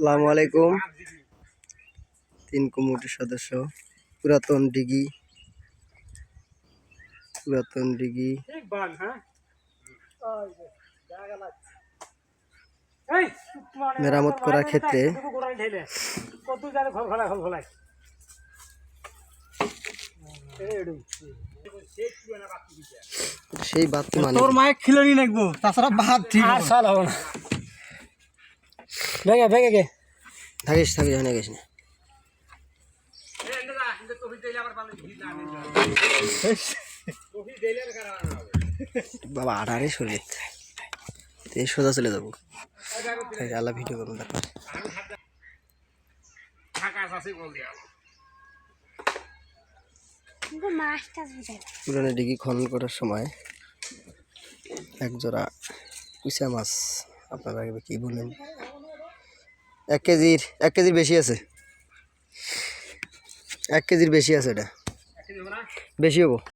আসসালামু আলাইকুম। তিন কমিটির সদস্য পুরাতন ডিগি। পুরাতন ডিগি। মেরামত করার ক্ষেত্রে সেই বাতি মানে তোর মায়ের খিলানি নাকবো তাছাড়া ভাত ঠিক আর সাল হব না। ভেঙে ভেঙে গে। থাকিস থাকিস ওখানে গেছিস না। বাবা আড়ারে শরীর এই সোজা চলে যাব। তাই আল্লাহ ভিডিও করুন তারপর। পুরানো ডিগি খনন করার সময় একজোড়া কুচা মাছ আপনারা কি বললেন? এক কেজির এক কেজির বেশি আছে। এক কেজির বেশি আছে এটা। বেশি হব।